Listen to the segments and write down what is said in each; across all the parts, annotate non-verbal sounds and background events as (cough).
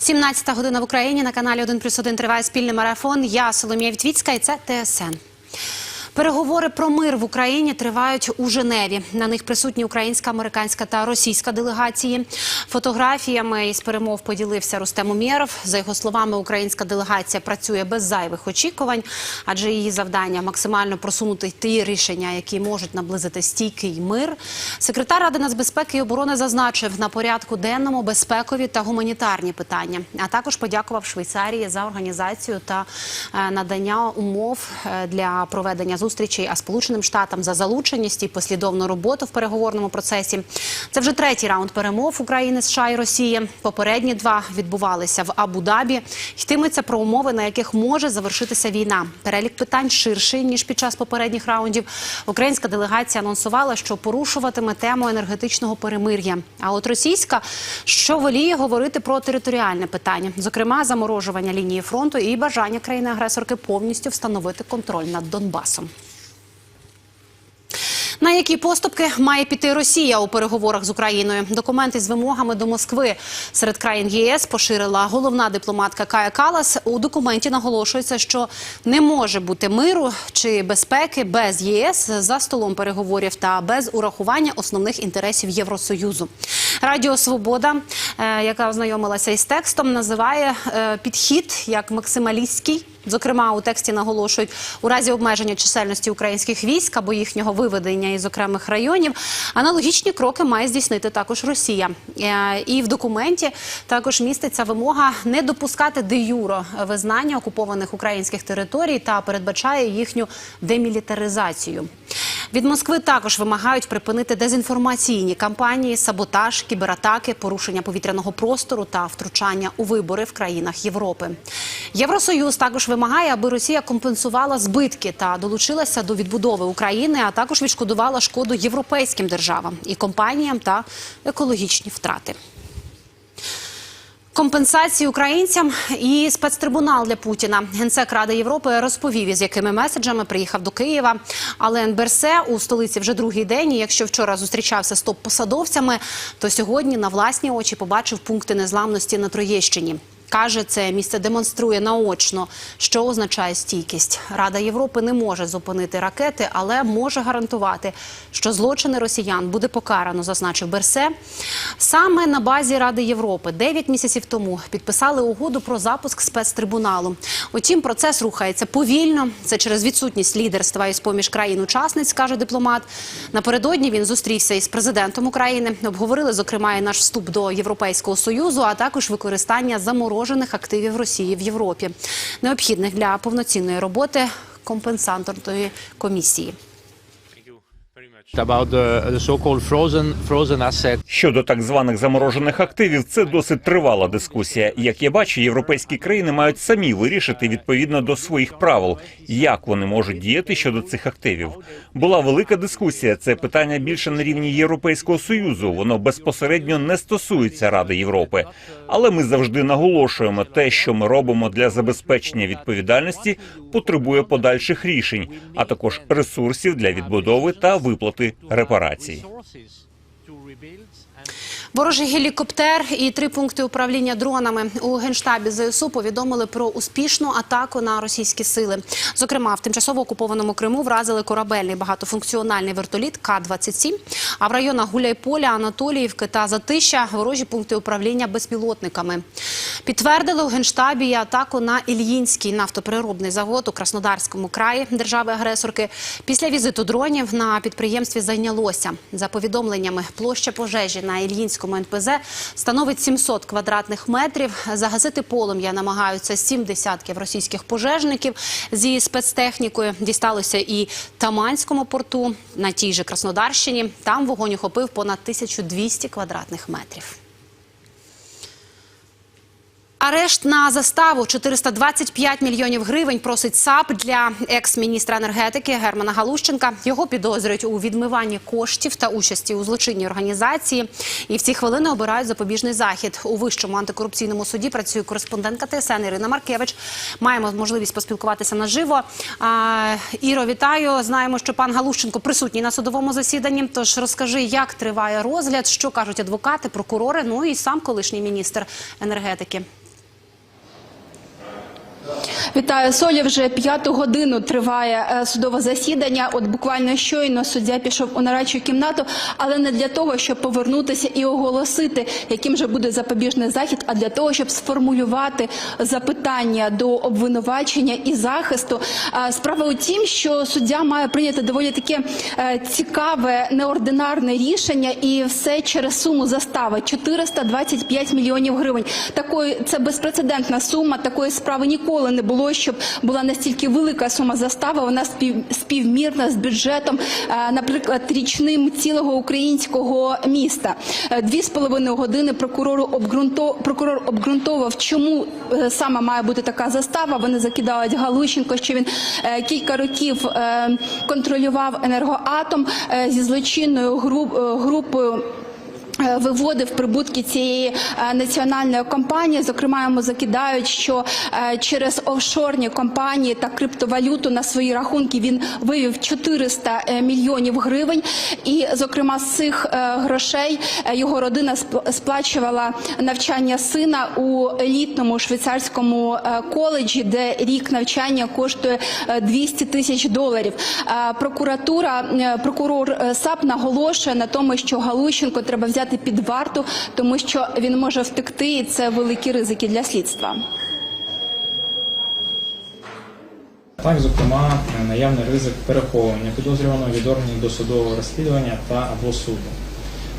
17 година в Україні на каналі 1 плюс 1 триває спільний марафон. Я Соломія Вітвіцька і це ТСН. Переговори про мир в Україні тривають у Женеві. На них присутні українська, американська та російська делегації. Фотографіями із перемов поділився Рустем Умєров. За його словами, українська делегація працює без зайвих очікувань, адже її завдання максимально просунути ті рішення, які можуть наблизити стійкий мир. Секретар Ради нацбезпеки і оборони зазначив на порядку денному безпекові та гуманітарні питання, а також подякував Швейцарії за організацію та е, надання умов е, для проведення зустрічей, а Сполученим Штатам за залученість і послідовну роботу в переговорному процесі. Це вже третій раунд перемов України, США і Росії. Попередні два відбувалися в Абу-Дабі. Йтиметься про умови, на яких може завершитися війна. Перелік питань ширший ніж під час попередніх раундів. Українська делегація анонсувала, що порушуватиме тему енергетичного перемир'я. А от російська, що воліє говорити про територіальне питання, зокрема заморожування лінії фронту і бажання країни-агресорки повністю встановити контроль над Донбасом. На які поступки має піти Росія у переговорах з Україною? Документи з вимогами до Москви серед країн ЄС поширила головна дипломатка Кая Калас. У документі наголошується, що не може бути миру чи безпеки без ЄС за столом переговорів та без урахування основних інтересів Євросоюзу. Радіо Свобода, е, яка ознайомилася із текстом, називає е, підхід як максималістський. Зокрема, у тексті наголошують у разі обмеження чисельності українських військ або їхнього виведення із окремих районів. Аналогічні кроки має здійснити також Росія. Е, І в документі також міститься вимога не допускати де юро визнання окупованих українських територій та передбачає їхню демілітаризацію. Від Москви також вимагають припинити дезінформаційні кампанії, саботаж, кібератаки, порушення повітряного простору та втручання у вибори в країнах Європи. Євросоюз також вимагає, аби Росія компенсувала збитки та долучилася до відбудови України, а також відшкодувала шкоду європейським державам і компаніям та екологічні втрати. Компенсації українцям і спецтрибунал для Путіна. Генсек Ради Європи розповів, із якими меседжами приїхав до Києва. Але Берсе у столиці вже другий день. І якщо вчора зустрічався з топ-посадовцями, то сьогодні на власні очі побачив пункти незламності на Троєщині. Каже, це місце демонструє наочно, що означає стійкість. Рада Європи не може зупинити ракети, але може гарантувати, що злочини росіян буде покарано, зазначив Берсе. Саме на базі Ради Європи 9 місяців тому підписали угоду про запуск спецтрибуналу. Утім, процес рухається повільно. Це через відсутність лідерства із поміж країн-учасниць, каже дипломат. Напередодні він зустрівся із президентом України. Обговорили, зокрема, і наш вступ до Європейського союзу, а також використання заморожених активів Росії в Європі, необхідних для повноцінної роботи компенсаторної комісії. Щодо так званих заморожених активів, це досить тривала дискусія. Як я бачу, європейські країни мають самі вирішити відповідно до своїх правил, як вони можуть діяти щодо цих активів. Була велика дискусія. Це питання більше на рівні Європейського союзу. Воно безпосередньо не стосується Ради Європи. Але ми завжди наголошуємо, те, що ми робимо для забезпечення відповідальності, потребує подальших рішень, а також ресурсів для відбудови та виплати репарацій. Ворожий гелікоптер і три пункти управління дронами у генштабі ЗСУ повідомили про успішну атаку на російські сили. Зокрема, в тимчасово окупованому Криму вразили корабельний багатофункціональний вертоліт К-27, А в районах Гуляйполя, Анатоліївки та Затища ворожі пункти управління безпілотниками. Підтвердили у генштабі і атаку на Ільїнський нафтопереробний завод у Краснодарському краї держави-агресорки. Після візиту дронів на підприємстві зайнялося. За повідомленнями, площа пожежі на Ільїнському НПЗ становить 700 квадратних метрів. Загасити полум'я намагаються сім десятків російських пожежників зі спецтехнікою. Дісталося і Таманському порту на тій же Краснодарщині. Там вогонь охопив понад 1200 квадратних метрів. Арешт на заставу 425 мільйонів гривень просить САП для екс-міністра енергетики Германа Галущенка. Його підозрюють у відмиванні коштів та участі у злочинній організації. І в ці хвилини обирають запобіжний захід. У вищому антикорупційному суді працює кореспондентка ТСН Ірина Маркевич. Маємо можливість поспілкуватися наживо. А, Іро, вітаю. Знаємо, що пан Галущенко присутній на судовому засіданні. Тож розкажи, як триває розгляд, що кажуть адвокати, прокурори, ну і сам колишній міністр енергетики. Вітаю Соля. Вже п'яту годину триває е, судове засідання. От буквально щойно суддя пішов у нарадчу кімнату, але не для того, щоб повернутися і оголосити, яким же буде запобіжний захід, а для того, щоб сформулювати запитання до обвинувачення і захисту. Е, Справа у тім, що суддя має прийняти доволі таке е, цікаве неординарне рішення, і все через суму застави 425 мільйонів гривень. Такої це безпрецедентна сума. Такої справи ніколи не було, щоб була настільки велика сума застави. Вона спів, співмірна з бюджетом, е, наприклад, річним цілого українського міста. Е, Дві з половиною години прокурору обґрунто прокурор обґрунтовував, чому е, саме має бути така застава. Вони закидають Галущенко, що він кілька років контролював енергоатом зі злочинною груп, групою. Виводив прибутки цієї е, національної компанії. Зокрема, йому закидають, що е, через офшорні компанії та криптовалюту на свої рахунки він вивів 400 е, мільйонів гривень. І, зокрема, з цих грошей його родина сп- сплачувала навчання сина у елітному швейцарському коледжі, де рік навчання коштує е, 200 тисяч доларів. Прокуратура, прокурор САП наголошує на тому, що Галущенко треба взяти під варту, тому що він може втекти, і це великі ризики для слідства. Так, зокрема, наявний ризик переховування підозрюваного від органів досудового розслідування та або суду.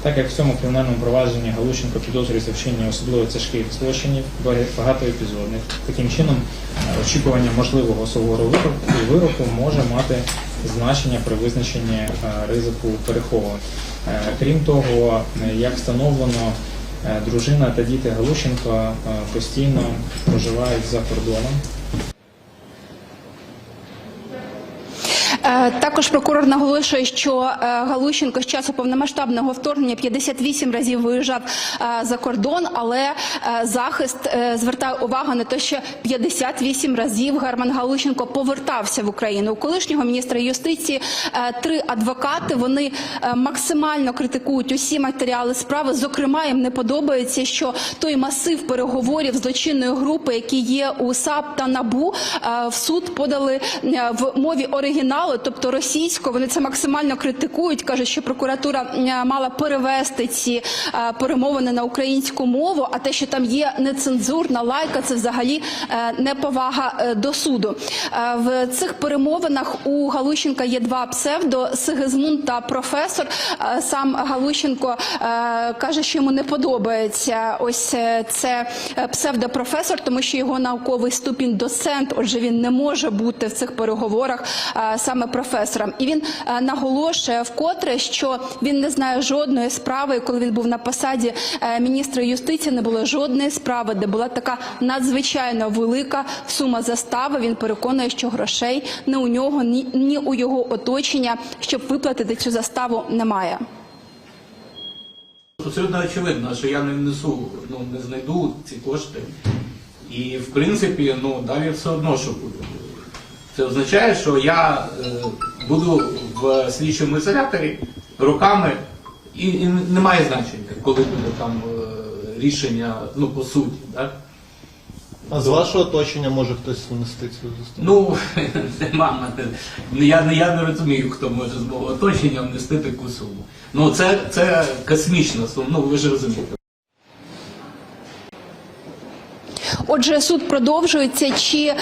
Так як в цьому кримінальному провадженні Галущенко підозрюється вчинення особливо тяжких злочинів, багатоепізодних, таким чином очікування можливого суворого вироку може мати значення при визначенні е, ризику переховування. Е, Крім того, е, як встановлено, дружина та діти Галущенка е, постійно проживають за кордоном. Також прокурор наголошує, що е, Галущенко з часу повномасштабного вторгнення 58 разів виїжджав е, за кордон, але е, захист е, звертає увагу на те, що 58 разів Герман Галущенко повертався в Україну. У колишнього міністра юстиції е, три адвокати вони е, максимально критикують усі матеріали справи. Зокрема, їм не подобається, що той масив переговорів злочинної групи, які є у САП та НАБУ, е, в суд подали е, в мові оригіналу, тобто російською. Вони це максимально критикують. кажуть, що прокуратура е, мала перевести ці е, перемовини на українську мову. А те, що там є нецензурна лайка, це взагалі е, неповага до суду. В цих перемовинах у Галущенка є два псевдо Сигизмунд та професор. Сам Галущенко каже, що йому не подобається ось це псевдопрофесор, тому що його науковий ступінь доцент. Отже, він не може бути в цих переговорах саме професором. І він е, наголошує вкотре, що він не знає жодної справи. Коли він був на посаді е, міністра юстиції, не було жодної справи, де була така надзвичайно велика сума застави. Він переконує, що грошей не у нього, ні, у його оточення, щоб виплатити цю заставу, немає. Абсолютно очевидно, що я не внесу, ну не знайду ці кошти. І в принципі, ну далі все одно, що буде. Це означає, що я е, буду в слідчому ізоляторі роками, і, і немає значення, коли буде там е, рішення, ну по суті. Так? А з вашого оточення може хтось внести цю заставу? Ну, (laughs) мене. Ну, Я, не- я не розумію, хто може з мого оточення внести таку суму. Ну це, це космічна сума, ну ви ж розумієте. Отже, суд продовжується. Чи е,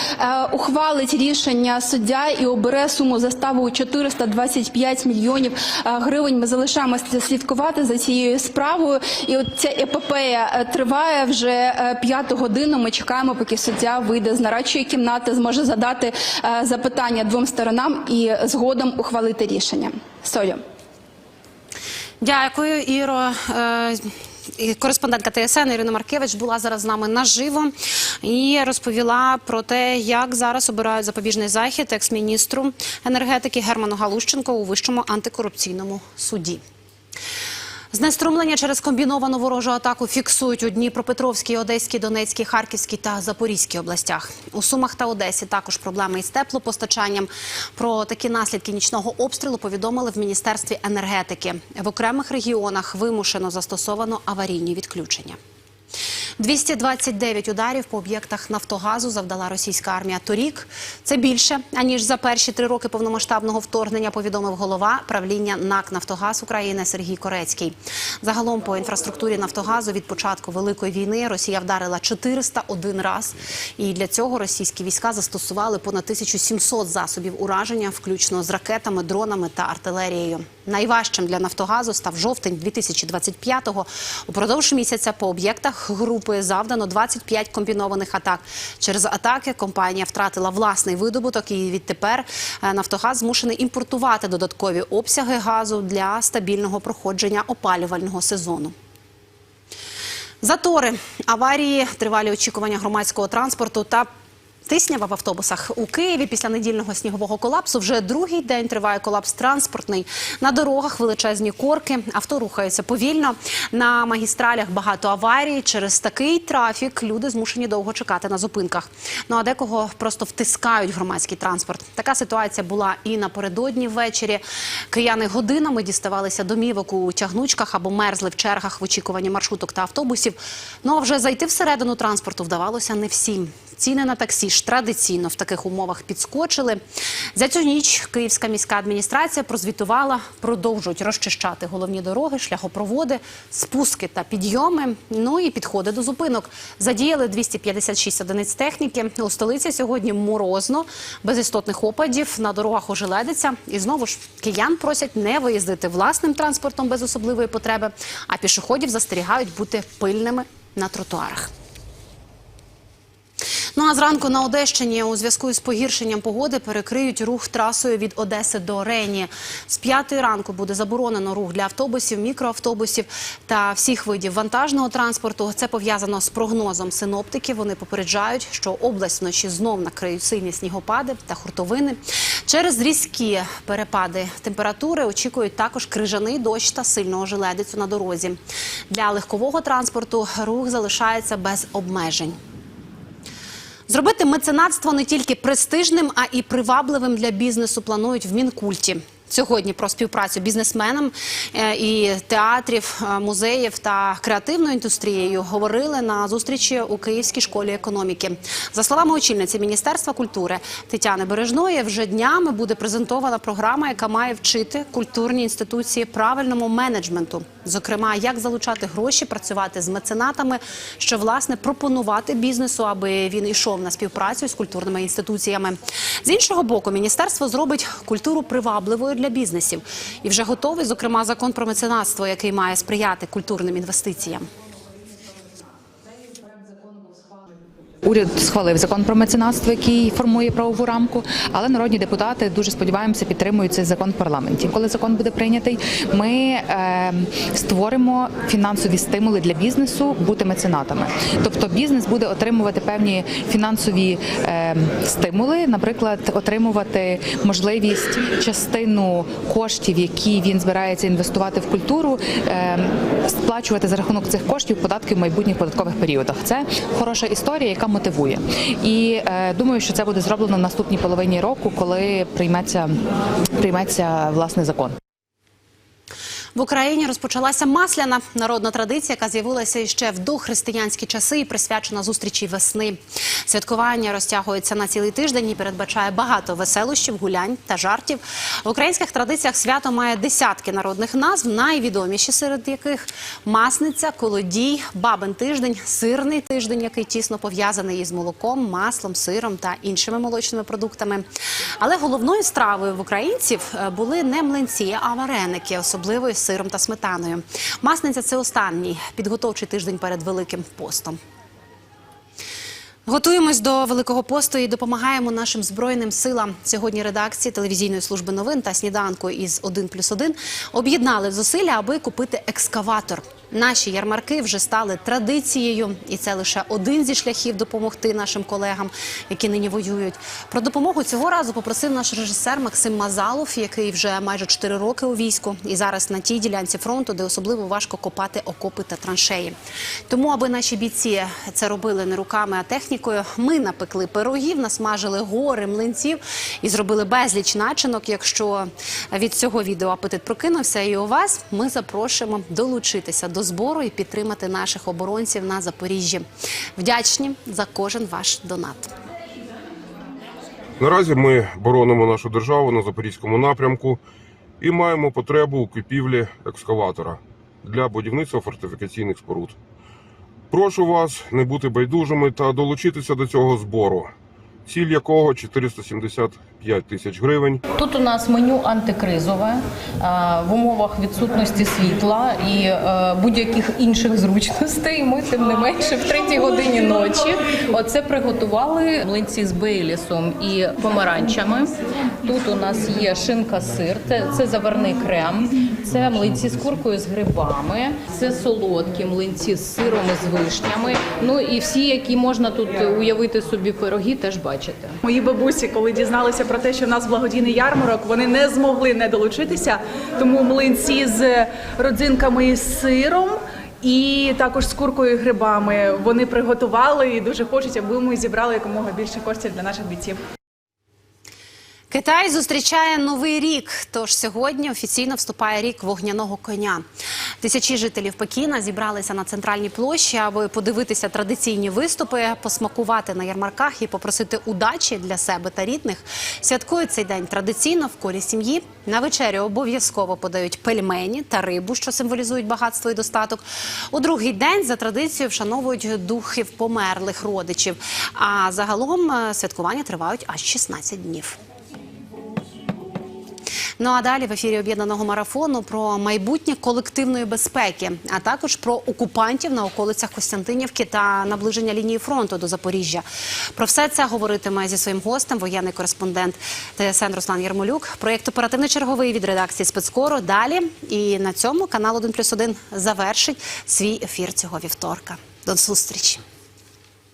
ухвалить рішення суддя і обере суму заставу у 425 мільйонів е, гривень? Ми залишаємося слідкувати за цією справою. І от ця епопея е, триває вже е, п'яту годину. Ми чекаємо, поки суддя вийде з нарадчої кімнати, зможе задати е, запитання двом сторонам і згодом ухвалити рішення. Солю. Дякую, Іро. Кореспондентка ТСН Ірина Маркевич була зараз з нами наживо і розповіла про те, як зараз обирають запобіжний захід екс-міністру енергетики Герману Галущенко у вищому антикорупційному суді. Знеструмлення через комбіновану ворожу атаку фіксують у Дніпропетровській, Одеській, Донецькій, Харківській та Запорізькій областях. У Сумах та Одесі також проблеми із теплопостачанням. Про такі наслідки нічного обстрілу повідомили в Міністерстві енергетики. В окремих регіонах вимушено застосовано аварійні відключення. 229 ударів по об'єктах Нафтогазу завдала російська армія торік. Це більше аніж за перші три роки повномасштабного вторгнення. Повідомив голова правління НАК Нафтогаз України Сергій Корецький. Загалом по інфраструктурі Нафтогазу від початку великої війни Росія вдарила 401 раз. І для цього російські війська застосували понад 1700 засобів ураження, включно з ракетами, дронами та артилерією. Найважчим для Нафтогазу став жовтень 2025-го. Упродовж місяця по об'єктах групи завдано 25 комбінованих атак. Через атаки компанія втратила власний видобуток і відтепер е, Нафтогаз змушений імпортувати додаткові обсяги газу для стабільного проходження опалювального сезону. Затори, аварії, тривалі очікування громадського транспорту та тиснява в автобусах у Києві після недільного снігового колапсу. Вже другий день триває колапс транспортний. На дорогах величезні корки, авто рухаються повільно. На магістралях багато аварій. Через такий трафік люди змушені довго чекати на зупинках. Ну а декого просто втискають громадський транспорт. Така ситуація була і напередодні ввечері. Кияни годинами діставалися домівок у тягнучках або мерзли в чергах в очікуванні маршруток та автобусів. Ну а вже зайти всередину транспорту вдавалося не всім. Ціни на таксі ж традиційно в таких умовах підскочили. За цю ніч Київська міська адміністрація прозвітувала, продовжують розчищати головні дороги, шляхопроводи, спуски та підйоми. Ну і підходи до зупинок. Задіяли 256 одиниць техніки. У столиці сьогодні морозно, без істотних опадів. На дорогах ожеледиться. І знову ж киян просять не виїздити власним транспортом без особливої потреби, а пішоходів застерігають бути пильними на тротуарах. Ну а зранку на Одещині у зв'язку із погіршенням погоди перекриють рух трасою від Одеси до Рені. З п'ятої ранку буде заборонено рух для автобусів, мікроавтобусів та всіх видів вантажного транспорту. Це пов'язано з прогнозом синоптиків. Вони попереджають, що область вночі знов накриють сильні снігопади та хуртовини. Через різкі перепади температури очікують також крижаний дощ та сильного желедицю на дорозі. Для легкового транспорту рух залишається без обмежень. Зробити меценатство не тільки престижним, а і привабливим для бізнесу планують в Мінкульті. Сьогодні про співпрацю бізнесменам е, і театрів, е, музеїв та креативною індустрією говорили на зустрічі у Київській школі економіки. За словами очільниці Міністерства культури Тетяни Бережної, вже днями буде презентована програма, яка має вчити культурні інституції правильному менеджменту. Зокрема, як залучати гроші, працювати з меценатами, що власне пропонувати бізнесу, аби він йшов на співпрацю з культурними інституціями. З іншого боку, міністерство зробить культуру привабливою для бізнесів і вже готовий, зокрема, закон про меценатство, який має сприяти культурним інвестиціям. Уряд схвалив закон про меценатство, який формує правову рамку, але народні депутати дуже сподіваємося підтримують цей закон в парламенті. Коли закон буде прийнятий, ми е, створимо фінансові стимули для бізнесу бути меценатами. Тобто бізнес буде отримувати певні фінансові е, стимули, наприклад, отримувати можливість частину коштів, які він збирається інвестувати в культуру, е, сплачувати за рахунок цих коштів податки в майбутніх податкових періодах. Це хороша історія, яка мотивує. І е, думаю, що це буде зроблено в наступній половині року, коли прийметься прийметься власне закон. В Україні розпочалася масляна народна традиція, яка з'явилася ще в дохристиянські часи і присвячена зустрічі весни. Святкування розтягується на цілий тиждень і передбачає багато веселощів, гулянь та жартів. В українських традиціях свято має десятки народних назв, найвідоміші серед яких масниця, колодій, бабин тиждень, сирний тиждень, який тісно пов'язаний із молоком, маслом, сиром та іншими молочними продуктами. Але головною стравою в українців е, були не млинці, а вареники, особливо із сиром та сметаною. Масниця це останній підготовчий тиждень перед Великим постом. Готуємось до Великого посту і допомагаємо нашим збройним силам. Сьогодні редакції телевізійної служби новин та сніданку із 1+,1 об'єднали зусилля, аби купити екскаватор. Наші ярмарки вже стали традицією, і це лише один зі шляхів допомогти нашим колегам, які нині воюють. Про допомогу цього разу попросив наш режисер Максим Мазалов, який вже майже 4 роки у війську, і зараз на тій ділянці фронту, де особливо важко копати окопи та траншеї. Тому, аби наші бійці це робили не руками, а технікою, ми напекли пирогів, насмажили гори млинців і зробили безліч начинок. Якщо від цього відео апетит прокинувся і у вас, ми запрошуємо долучитися до збору і підтримати наших оборонців на Запоріжжі. Вдячні за кожен ваш донат. Наразі ми боронимо нашу державу на запорізькому напрямку і маємо потребу у купівлі екскаватора для будівництва фортифікаційних споруд. Прошу вас не бути байдужими та долучитися до цього збору, ціль якого 475 тисяч гривень. Тут у нас меню антикризове е, в умовах відсутності світла і е, будь-яких інших зручностей. Ми тим не менше в третій годині ночі. Оце приготували млинці з бейлісом і помаранчами. Тут у нас є шинка сир, це, це заварний крем, це млинці з куркою з грибами, це солодкі млинці з сиром і з вишнями. Ну і всі, які можна тут уявити собі пироги, теж бачите. Мої бабусі, коли дізналися про те, що в нас благодійний ярмарок, вони не змогли не долучитися. Тому млинці з родзинками з сиром. І також з куркою і грибами вони приготували і дуже хочуть, аби ми зібрали якомога більше коштів для наших бійців. Китай зустрічає новий рік. Тож сьогодні офіційно вступає рік вогняного коня. Тисячі жителів Пекіна зібралися на центральній площі, аби подивитися традиційні виступи, посмакувати на ярмарках і попросити удачі для себе та рідних. Святкують цей день традиційно в колі сім'ї. На вечерю обов'язково подають пельмені та рибу, що символізують багатство і достаток. У другий день за традицією вшановують духів померлих родичів. А загалом е, святкування тривають аж 16 днів. Ну а далі в ефірі об'єднаного марафону про майбутнє колективної безпеки, а також про окупантів на околицях Костянтинівки та наближення лінії фронту до Запоріжжя. Про все це говоритиме зі своїм гостем воєнний кореспондент ТСН Руслан Єрмолюк. Проєкт оперативно черговий від редакції спецкору. Далі і на цьому канал 1+,1 завершить свій ефір цього вівторка. До зустрічі.